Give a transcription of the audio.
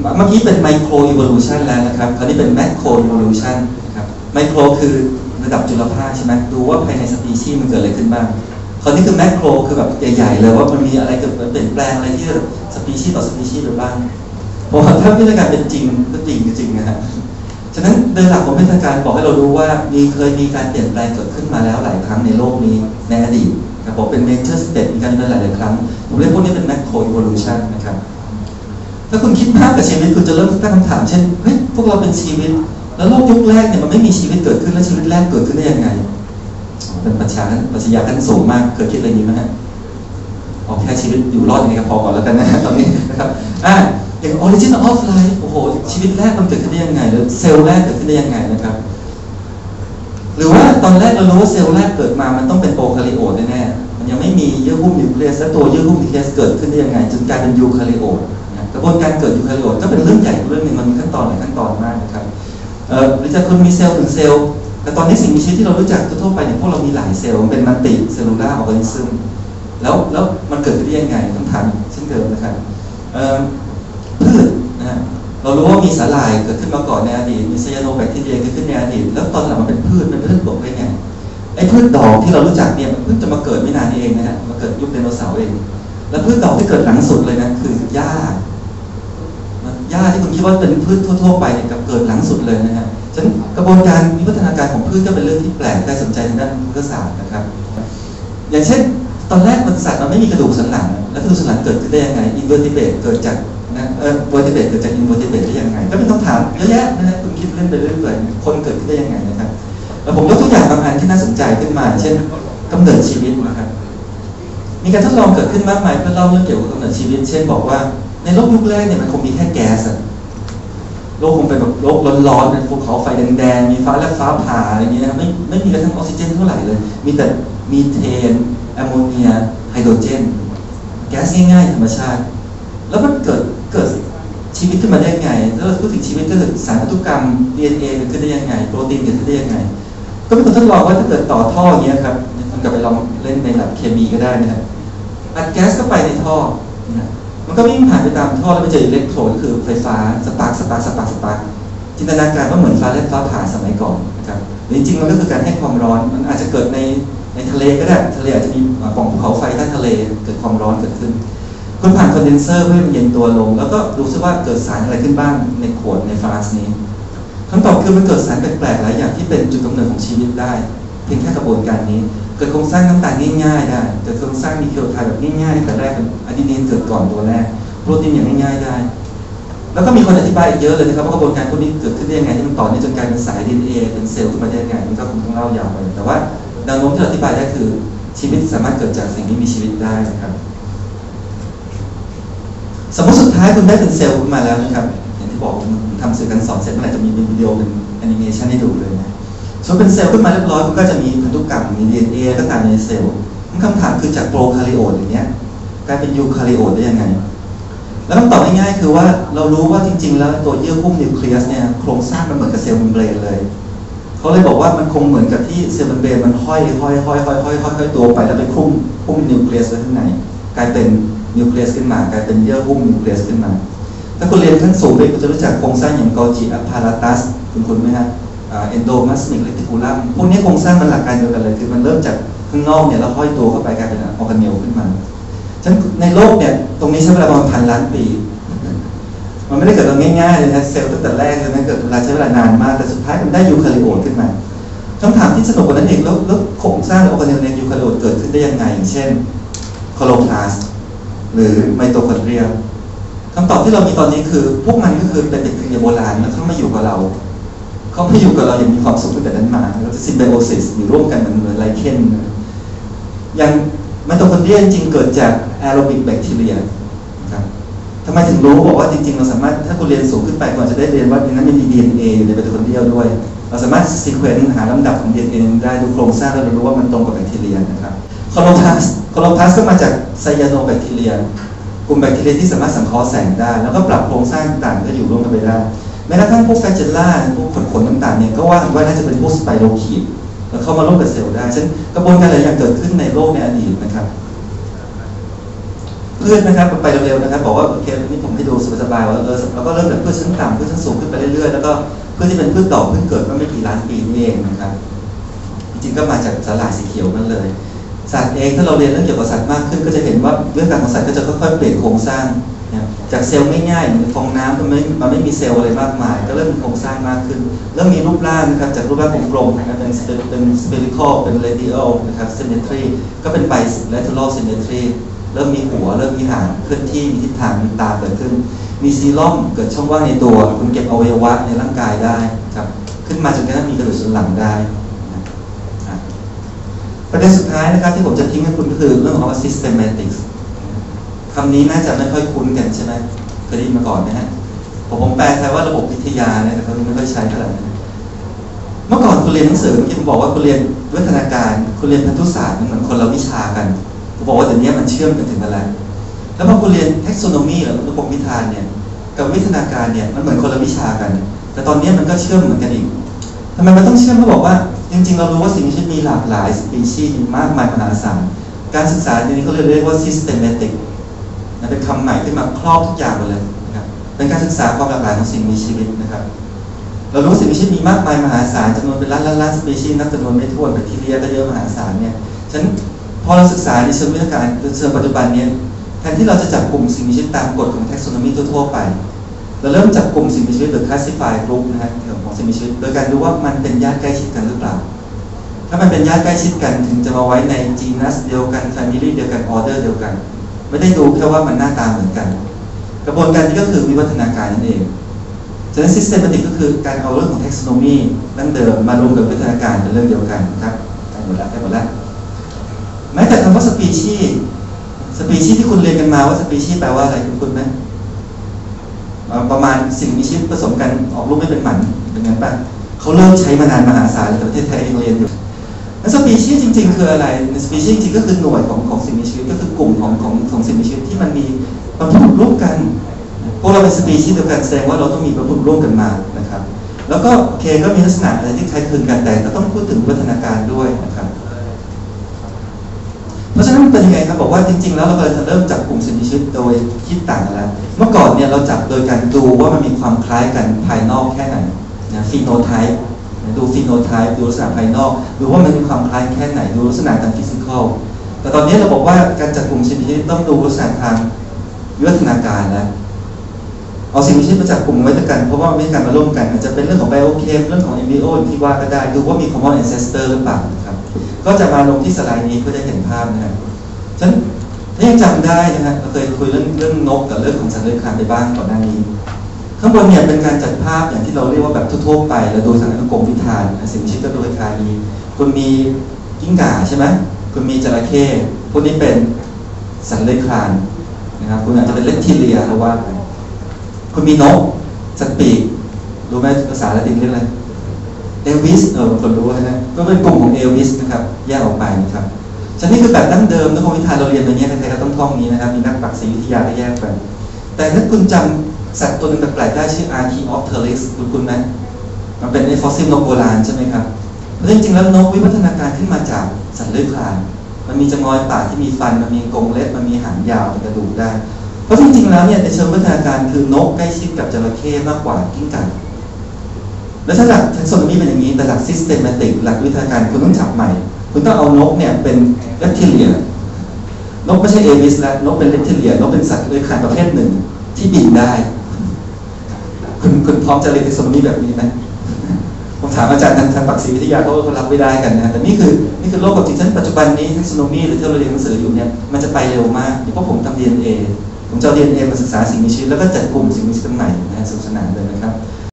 เมื่อกี้เป็นไมโครอี v o l u ชันแล้วนะครับคราวนี้เป็นแมคโครอี v o l u ชันนะครับไมโครคือระดับจุลภาคใช่ไหมดูว่าภายในสปีชีส์มันเกิดอะไรขึ้นบ้างคราวนี้คือแมคโครคือแบบใหญ่ๆเลยว่ามันมีอะไรเกิดเปลี่ยนแปลงอะไรที่สปีชีส์ต่อสปีชีส์ไปบ้างเพราะว่าถ้าวิทยาการเป็นจริงก็จริงก็จริงนะฮะฉะนั้นโดยหลักของวิทยาการบอกให้เรารู้ว่ามีเคยมีการเปลี่ยนแปลงเกิดขึ้นมาแล้วหลายครั้งในโลกนี้ในอดีตครับผมเป็นเมเจอร์สเต็ปมีการเปลี่ยนหลายๆครั้งผมเรียกพวกนี้เป็นแมคโครอี v o l u ชันนะครับ ถ้าคุณคิดมากกับชีวิตคุณจะเริ่มตั้งคำถามเช่นเฮ้ยพวกเราเป็นชีวิต แล้วโลกยุคแรกเนี่ยมันไม่มีชีวิตเกิดขึ้นแล้วชีวิตแรกเกิดขึ้นได้ยังไงเป็นปัญญาปัญญาขั้นสูงมากเคยคิดอะไรนี้ไหมฮะเอาแค่ชีวิตอยู่รอดยังไงก็พอก่อนแล้วกันนะตอนนี้นะครับอ่าอย่าง origin of life โอ้โหชีวิตแรกมันเกิดขึ้นได้ยังไงหรือเซลล์แรกเกิดขึ้นได้ยังไงนะครับ หรือว่าตอนแรกเรารู้ว่าเซลล์แรกเกิดมามันต้องเป็นโปรคาริโอตแน่ๆมันยังไม่มีเยื่อหุ้มนิวเคลียสและตัวเยื่อหุ้มนิวเคลียสเกิดขึ้นได้ยังไงจนกลายเป็นยูคาริโอต กระบวนการเกิดยูคาริโอตก็เป็นเรื่องใหญ่เรื่องหนึ่งมันมีขั้นตอนหลายขั้นตอนมากนะครับหรือจะคนมีเซลล์ถึงเซลล์แต่ตอนนี้สิ่งมีชีวิตที่เรารู้จักทั่วไปเนี่ยพวกเรามีหลายเซลล์มันเป็นมัลติเซลลูลาร์ออร์แกนิซึมแล้วแล้วมันเกิดขึ้นได้ยังไงต้องถามเช่นเดิมนะครับพืชนะฮะเรารู้ว่ามีสาหร่ายเกิดขึ้นมาก่อนในอดีตมีไซยาโนแบคทีเรียเกิดขึ้นในอดีตแล้วตอนหลังมันเป็นพืชเป็นพืชบกได้ไงไอ้พืชดอกที่เรารู้จักเนี่ยมันเพิ่งจะมาเกิดไม่นานนี้เองนะฮะมาเกิดยุคไดโนเสาร์เอง แล้วพืชดอกที่เกิดหลังสุดเลยนะคือหญ้า หญ้าที่คุณคิดว่าเป็นพืชทั่วๆไปเนี่ยกับเกิดหลังสุดเลยนะฮะฉะนั้นกระบวนการวิวัฒนาการของพืชก็เป็นเรื่องที่แปลกได้สนใจทางด้านพุทธศาสตร์นะครับ อย่างเช่น ตอนแรกมันสัตว์มันไม่มีกระดูกสันหลัง แล้วกระดูกสันหลังเกิดขึ้นได้ยังไงอินเวอร์ติเบตเกิดจากนะเออเวอร์ติเบตเกิดจากอินเวอร์ติเบตได้ยังไง ก็เป็นคำถามเยอะแยะนะฮะคุณคิดเล่นไปเรื่อยๆคนเกิดขึ้นได้ยังไงนะครับแล้วผมยกตัวอย่างบางอันที่น่าสนใจขึ้นมา เช่นกำเนิดชีวิตนะครับมีการทดลองเกิดขึ้นมากมายเพื่อเล่าเรื่องเกี่ยวกับกำเนิดชีวิต เช่นบอกว่า ในโลกยุคแรกเนี่ยมันคงมีแค่แก๊สอะโลกคงเป็นแบบโลกร้อนๆเป็นภูเขาไฟแดงๆ มีฟ้าและฟ้าผ่าอะไรอย่างเงี้ยนะไม่ไม่มีกระทั่งออกซิเจนเท่าไหร่เลย มีแต่มีเทนแอมโมเนียไฮโดรเจน แก๊สง่ายๆธรรมชาติ แล้วมันเกิดเกิดชีวิตขึ้นมาได้ยังไง แล้วเราพูดถึงชีวิตก็คือสารพันธุกรรม DNA เกิดขึ้นได้ยังไง โปรตีนเกิดขึ้นได้ยังไง ก็มีคนทดลองว่าถ้าเกิดต่อท่ออย่างเงี้ยครับคุณกลับไปลองเล่นในหลักเคมีก็ได้นะครับอัดแก๊สเข้าไปในท่อนะ มันก็วิ่งผ่านไปตามท่อแล้วไปเจออิเล็กโทรดคือไฟฟ้าสปาร์กสปาร์กสปาร์กสปาร์กจินตนาการว่าเหมือนฟ้าแลบฟ้าผ่าสมัยก่อนนะครับจริงๆมันก็คือการให้ความร้อนมันอาจจะเกิดในในทะเลก็ได้ทะเลอาจจะมีปล่องภูเขาไฟใต้ทะเลเกิดความร้อนเกิดขึ้นคุณผ่านคอนเดนเซอร์เพื่อให้มันเย็นตัวลง แล้วก็ดูซิว่าเกิดสารอะไรขึ้นบ้างในขวดในฟลาสนี้คำตอบคือมันเกิดสารแปลกๆหลายอย่างที่เป็นจุดกำเนิดของชีวิตได้ เพียงแค่กระบวนการนี้ เกิดโครงสร้างน้ำตาลง่ายๆได้เกิดโครงสร้างนิวเคลไทด์แบบง่ายๆแต่แรกเป็นอะดีนินเกิดก่อนตัวแรกโปรตีนอย่างง่ายๆได้ แล้วก็มีคนอธิบายอีกเยอะเลยนะครับว่ากระบวนการพวกนี้เกิดขึ้นได้ยังไงที่มันต่อเนื่องจนกลายเป็นสายดีเอ็นเอเป็นเซลล์ขึ้นมาได้ยังไงมันก็คงต้องเล่ายาวไปแต่ว่าแนวโน้มที่อธิบายได้คือชีวิตสามารถเกิดจากสิ่งที่มีชีวิตได้นะครับ สมมติสุดท้ายคุณได้เป็นเซลล์ขึ้นมาแล้วนะครับอย่างที่บอกผมทำสื่อการสอนเสร็จเมื่อไหร่จะมีวิดีโอเป็นแอนิเมชันให้ดูเลยนะ ส่วนเป็นเซลล์ขึ้นมาเรียบร้อยมันก็จะมีพันธุกรรมมี DNA ก็ตามในเซลล์คำถามคือจากโปรคาริโอตอย่างเงี้ยกลายเป็นยูคาริโอตได้ยังไง แล้วคำตอบง่ายๆคือว่าเรารู้ว่าจริง ๆ แล้วตัวเยื่อหุ้มนิวเคลียสเนี่ยโครงสร้างมันเหมือนกับเซลล์เมมเบรนเลยเขาเลยบอกว่ามันคงเหมือนกับที่เซลล์เมมเบรนมันห้อยห้อยห้อยห้อยห้อยห้อยตัวไปแล้วไปคุ้มหุ้มนิวเคลียสไว้ข้างในกลายเป็นนิวเคลียสขึ้นมากลายเป็นเยื่อหุ้มนิวเคลียสขึ้นมา ถ้าคุณเรียนขั้นสูงไปคุณจะรู้จักโครงสร้างอย่างกอจิอะพาราตัสคุณคุณไหมฮะ เอนโดมัสมิกเลติคูลัมพวกนี้โครงสร้างมันหลักการเดียวกันเลย คือมันเริ่มจากข้างนอกเนี่ยแล้วห้อยตัวเข้าไปกลายเป็นออร์แกเนลขึ้นมาฉะนั้นในโลกเนี่ยตรงนี้ใช้เวลาประมาณพันล้านปี มันไม่ได้เกิดตรงง่ายๆเลยนะเซลล์ตั้งแต่แรกเลยนะเกิดเวลาใช้เวลานานมาก แต่สุดท้ายมันได้ยูคาริโอตขึ้นมาคำถามที่สนุกกว่านั้นอีกแล้วโครงสร้างออร์แกเนลในยูคาริโอตเกิดขึ้นได้ยังไงอย่างเช่นโคโลพลาสหรือไมโตคอนเดรียคำตอบที่เรามีตอนนี้คือ พวกมันก็คือเป็นแบคทีเรียโบราณแล้วเขามาอยู่กับเรา เขาไม่อยู่กับเราอย่างมีความสุขตั้งแต่นั้นมาเราจะซิมไบโอซิสอยู่ร่วมกันเหมือนไลเคนอย่างไมโตคนเดรียจริงเกิดจากแอโรบิกแบคทีเรียครับทำไมถึงรู้บอกว่าจริงๆ เราสามารถถ้าคุณเรียนสูงขึ้นไปก่อนจะได้เรียนว่าในนั้นมี DNA อยู่ในไมโตคอนเดรียด้วย เราสามารถซีเควนต์หาลำดับของ DNA ได้ดูโครงสร้างแล้วเรารู้ว่ามันตรงกับแบคทีเรียนะครับโคโลพลาสโคโลพลาสก็มาจากไซยาโนแบคทีเรียกลุ่มแบคทีเรียที่สามารถสังเคราะห์แสงได้ แล้วก็ปรับโครงสร้างต่างก็อยู่ร่วมกันไปได้ แม้กระทั่งพวกแฟเจล่าพวกขนขนต่างๆเนี่ยก็ว่ากันว่าน่าจะเป็นพวกสไปโรคีดแล้วเข้ามาร่วมกับเซลล์ได้ฉะนั้นกระบวนการหลายอย่างเกิดขึ้นในโลกในอดีตนะครับพืพืชนะครับไปเร็วๆนะครับ บอกว่าโอเคนนี้ผมให้ดูสบายๆว่าเออเราก็เริ่มจากพืชชั้นต่ำพืชชั้นสูงขึ้นไปเรื่อยๆแล้วก็พืชที่เป็นพืชดอกเพิ่งเกิดเมื่อไม่กี่ล้านปีนี่เองนะครับ จริงๆก็มาจากสาหร่ายสีเขียวนั่นเลยสัตว์เองถ้าเราเรียนเรื่องเกี่ยวกับสัตว์มากขึ้นก็จะเห็นว่าเรื่องการของสัตว์ก็จะค่อยๆเปลี่ยนโครงสร้าง จากเซลล์ง่ายๆเหมือนฟองน้ำมันไม่มันไม่มีเซลล์อะไรมากมาย ก็เริ่มมีโครงสร้างมากขึ้นเริ่มมีรูปร่างนะครับจากรูปร่างกลมๆนะครับเป็นเป็น spherical เป็น radial นะครับ symmetry ก็เป็น bilateral symmetry เริ่มมีหัวเริ่มมีหางเคลื่อนที่มีทิศทางมีตาเกิดขึ้น มีซีลอมเกิดช่องว่างในตัวคุณเก็บอวัยวะในร่างกายได้ครับขึ้นมาจนกระทั่งมีกระดูกสันหลังได้ประเด็นสุดท้ายนะครับที่ผมจะทิ้งให้คุณคือเรื่องของ systematics คำนี้น่าจะไม่ค่อยคุ้นกันใช่ไหมเคยได้ยินมาก่อนไหมฮะผมผมแปลไทยว่าระบบวิทยาเนี่ยแต่เขาไม่ค่อยใช้เท่าไหร่เมื่อก่อนคุณเรียนหนังสือเมื่อกี้ผมบอกว่าคุณเรียนวิทยาการคุณเรียนพันธุศาสตร์มันเหมือนคนละวิชากันผมบอกว่าเดี๋ยวนี้มันเชื่อมกันถึงอะไรแล้วพอคุณเรียน taxonomy หรือระบบวิธานเนี่ยกับวิทยาการเนี่ยมันเหมือนคนละวิชากัน แต่ตอนนี้มันก็เชื่อมเหมือนกันอีกทำไมมันต้องเชื่อมเขาบอกว่า จริงๆ เรารู้ว่าสิ่งมีชีวิตมีหลากหลายสปีชีส์มีมากมายมหาศาลการศึกษาในนี้เขาเรียกว่า systematic นะเป็นคำใหม่ขึ้นมาครอบทุกอย่างหมดเลยนะครับเป็นการศึกษาความหลากหลายของสิ่งมีชีวิตนะครับ เรารู้สิ่งมีชีวิตมีมากมายมหาศาลจำนวนเป็นล้านล้านล้านสปีชีส์นับจำนวนไม่ถ้วนแบคทีเรียก็เยอะมหาศาลเนี่ยฉะนั้นพอเราศึกษาในเชิงวิทยาการเชิงปัจจุบันเนี้แทนที่เราจะจับกลุ่มสิ่งมีชีวิตตามกฎของ taxonomy ทั่วๆไป เราเริ่มจับกลุ่มสิ่งมีชีวิตหรือ classify group นะฮะของสิ่งมีชีวิต โดยการดูว่ามันเป็นญาติใกล้ชิดกันหรือเปล่า ถ้ามันเป็นญาติใกล้ชิดกันถึงจะมาไว้ใน genus เดียวกัน family เดียวกัน order เดียวกัน ไม่ได้ดูแค่ว่ามันหน้าตาเหมือนกัน กระบวนการนี้ก็คือวิวัฒนาการนั่นเองฉะนั้น systematic ก็คือการเอาเรื่องของ taxonomy ดั้งเดิมมารวมกับวิวัฒนาการเป็นเรื่องเดียวกันครับได้หมดแล้วได้หมดแล้วแม้แต่คำว่า species สปีชีส์ที่คุณเรียนกันมาว่าสปีชีส์แปลว่าอะไรคุณคุณไหมประมาณสิ่งมีชีวิตผสมกันออกรูปไม่เป็นหมันเป็นงั้นป่ะเขาเริ่มใช้มานานมหาศาลแต่ประเทศไทยเรียนอยู่ สปีชีส์จริง ๆ คืออะไรสปีชีส์จริงก็คือหน่วยของของสิ่งมีชีวิตก็คือกลุ่มของของของสิ่งมีชีวิตที่มันมีบรรพุร่วมกันพวกเราเป็นสปีชีส์เดียวกันแสดงว่าเราต้องมีบรรพุร่วมกันมานะครับ แล้วก็เคก็มีลักษณะอะไรที่คล้ายคลึงกันแต่ก็ต้องพูดถึงวัฒนาการด้วยนะครับ เพราะฉะนั้นเป็นยังไงครับบอกว่าจริง ๆ แล้วเราจะเริ่มจับกลุ่มสิ่งมีชีวิตโดยคิดต่างกันแล้วเมื่อก่อนเนี่ยเราจับโดยการดูว่ามันมีความคล้ายกันภายนอกแค่ไหนนะฟีโนไทป์ ดูฟีโนไทป์ดูลักษณะภายนอก ดูว่ามันมีความคล้ายแค่ไหนดูลักษณะทางฟิสิกอลแต่ตอนนี้เราบอกว่าการจับกลุ่มสิ่งมีชีวิตต้องดูลักษณะทางวิวัฒนาการแล้วเอาสิ่งมีชีวิตมาจับกลุ่มไว้ด้วยกันเพราะว่ามีการมาร่วมกันอาจจะเป็นเรื่องของไบโอเคมเรื่องของเอมิโอที่ว่าก็ได้ดูว่ามี common ancestor หรือเปล่านะครับก็จะมาลงที่สไลด์นี้เพื่อได้เห็นภาพนะครับฉะนั้นถ้ายังจำได้นะฮะเราเคยคุยเรื่องเรื่องนกกับเรื่องของสัตว์เลื้อยคลานไปบ้างก่อนหน้านี้ ข้างบนเนี่ยเป็นการจัดภาพอย่างที่เราเรียกว่าแบบทั่วๆไปเราดูทางอนุกรมวิธานสิ่งชีวิตก็โดูคานีคุณมีกิ้งก่าใช่ไหมคุณมีจระเข้พวกนี้เป็นสัตว์เลื้อยคลานนะครับคุณอาจจะเป็นเลปทิเลียหรือว่าคุณมีนกสัตว์ปีกรู้ไหมภาษาละตินเรียกอะไรเอลวิสเออคนรู้นะก็เป็นกลุ่มของเอลวิสนะครับแยกออกไปนะครับฉะนั้นนี่คือแบบดั้งเดิมนะคงวิทาเราเรียนไปเนี้ยใครๆก็ต้องท่องนี้นะครับมีนักปักษีวิทยาได้แยกไปแต่ถ้าคุณจำ สัตว์ตัวหนึงแปลกๆได้ชื่อ Archaeopteryx คุณคุณไหมมันเป็นในฟอสซิลนกโบราณใช่ไหมครับ เพราะจริงๆแล้วนกวิวัฒนาการขึ้นมาจากสัตว์เลื้อยคลาน มันมีจงอยปากที่มีฟัน มันมีกรงเล็บ มันมีหางยาวเป็นกระดูกได้ เพราะจริงๆแล้วเนี่ยในเชิงวิวัฒนาการคือนกใกล้ชิดกับจระเข้มากกว่ากิ้งก่าแล้วถ้าหลัก taxonomy เป็นอย่างนี้แต่หลัก systematic หลักวิทยาการคุณต้องจับใหม่ คุณต้องเอานกเนี่ยเป็น reptilia นกไม่ใช่เอวิสแล้วนกเป็น reptilia นกเป็นสัตว์เลื้อยคลานประเภทหนึ่งที่บินได้ คุณคุณพร้อมจะเรียน taxonomy แบบนี้ไหมผมถามอาจารย์ทางทางปักษีวิทยาเขาก็รับไม่ได้กันนะแต่นี่คือนี่คือโลกกับจริงท่านปัจจุบันนี้เทสโนมีหรือที่เราเรียนหนังสืออยู่เนี่ยมันจะไปเร็วมากเพราะผมทำเรียนเอผมจะเรียนเอมาศึกษาสิ่งมีชีวิตแล้วก็จัดกลุ่มสิ่งมีชีวิตใหม่นะสนุกสนานเลยนะครับ